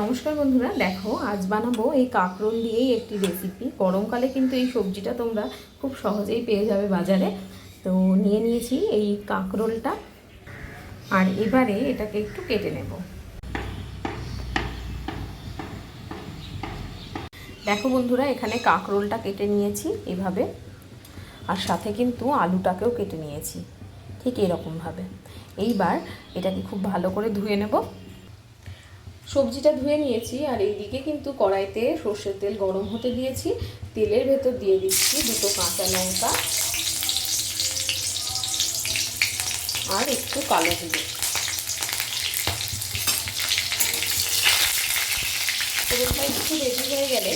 নমস্কার বন্ধুরা, দেখো আজ বানাবো এই কাঁকরোল দিয়েই একটি রেসিপি গরমকালে কিন্তু এই সবজিটা তোমরা খুব সহজেই পেয়ে যাবে বাজারে। তো নিয়ে নিয়েছি এই কাঁকরোলটা। আর এবারে এটাকে একটু কেটে নেব। দেখো বন্ধুরা, এখানে কাঁকরোলটা কেটে নিয়েছি এভাবে। আর সাথে কিন্তু আলুটাকেও কেটে নিয়েছি, ঠিক এরকমভাবে। এইবার এটাকে খুব ভালো করে ধুয়ে নেব। সবজিটা ধুয়ে নিয়েছি, আর এইদিকে কিন্তু কড়াইতে সর্ষের তেল গরম হতে দিয়েছি। তেলের ভেতর দিয়ে দিচ্ছি দুটো কাঁচা লঙ্কা আর একটু কালো তেলটা একটু রেডি হয়ে গেলে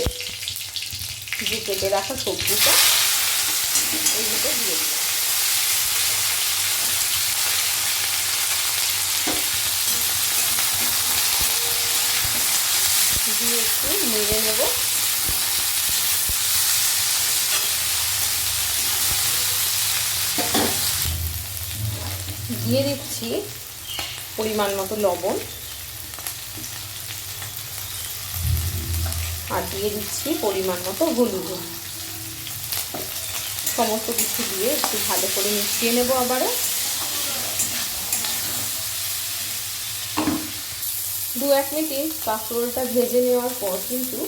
যে কেটে রাখা সবজিটা এইগুলো দিয়ে দিলাম। দিয়ে একটু নেড়ে নেব। দিয়ে দিচ্ছি পরিমাণ মতো লবণ। আর দিয়ে দিচ্ছি পরিমাণ মতো হলুদ। সমস্ত কিছু দিয়ে একটু ভালো করে মিশিয়ে নেব আবারও। দু এক মিনিট কাঁকরোলটা ভেজে নেওয়ার পর কিন্তু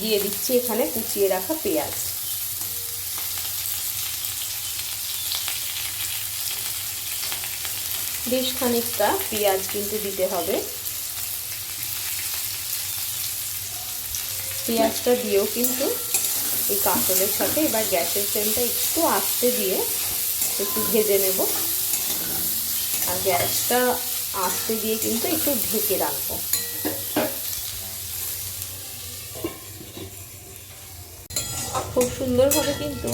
দিয়ে দিচ্ছি এখানে কুচিয়ে রাখা পেঁয়াজ। বেশ খানিকটা পেঁয়াজ কিন্তু দিতে হবে। পেঁয়াজটা দিয়েও কিন্তু এই কাঁকরোলের সাথে, এবার গ্যাসের ফ্লেমটা একটু আস্তে দিয়ে একটু ভেজে নেব। আর গ্যাসটা আস্তে দিয়ে কিন্তু একটু ঢেকে রাখব। খুব সুন্দরভাবে কিন্তু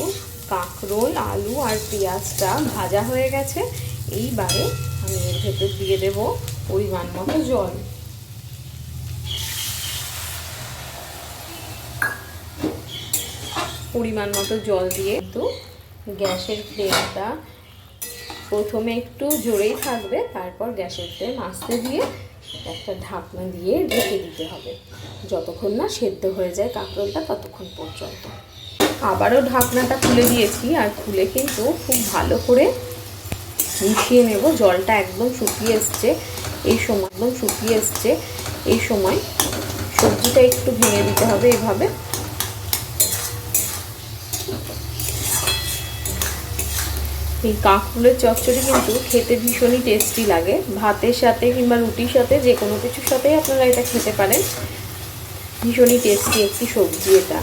কাঁকরোল, আলু আর পেঁয়াজটা ভাজা হয়ে গেছে। এইবারে আমি এর ভেতর দিয়ে দেব পরিমাণ মতো জল। পরিমাণ মতো জল দিয়ে একটু গ্যাসের ফ্লেমটা প্রথমে একটু জোরেই থাকবে, তারপর গ্যাসের ফ্লেম আস্তে দিয়ে একটা ঢাকনা দিয়ে ঢেকে দিতে হবে। যতক্ষণ না সেদ্ধ হয়ে যায় কাঁকরোলটা, ততক্ষণ পর্যন্ত। আবারও ঢাকনাটা খুলে দিয়েছি, আর খুলে কিন্তু খুব ভালো করে মিশিয়ে নেব। জলটা একদম শুকিয়ে এসছে। এই সময় একদম শুকিয়ে এসছে। এই সময় সবজিটা একটু ভেঙে দিতে হবে এভাবে। এই কাঁকরুলের চচ্চড়ি কিন্তু খেতে ভীষণই টেস্টি লাগে। ভাতের সাথে কিংবা রুটির সাথে যে কোনো কিছুর সাথেই আপনারা এটা খেতে পারেন। ভীষণই টেস্টি একটি সবজি এটা।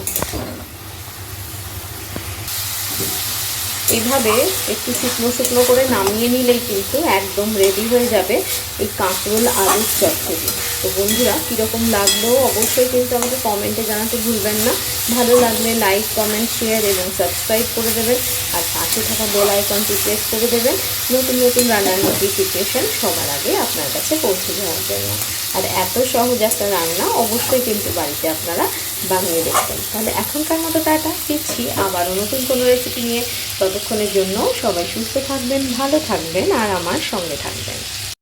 এভাবে একটু শুকনো শুকনো করে নামিয়ে নিলেই কিন্তু একদম রেডি হয়ে যাবে এই কাঁকরোল আলুর চচ্চড়ি। তো বন্ধুরা, কীরকম লাগল অবশ্যই কিন্তু আমাকে কমেন্টে জানাতে ভুলবেন না। ভালো লাগলে লাইক কমেন্ট শেয়ার এবং সাবস্ক্রাইব করে দেবেন। আর পাশে থাকা বেল আইকনটি প্রেস করে দেবেন। নতুন নতুন রান্নার নোটিফিকেশান সবার আগে আপনার কাছে পৌঁছে যাওয়ার জন্য। আর এত সহজ একটা রান্না অবশ্যই কিন্তু বাড়িতে আপনারা বানিয়ে দেখবেন। তাহলে এখনকার মতো টাটা দিচ্ছি আবারও নতুন কোনো রেসিপি নিয়ে। ততক্ষণের জন্য সবাই সুস্থ থাকবেন, ভালো থাকবেন আর আমার সঙ্গে থাকবেন।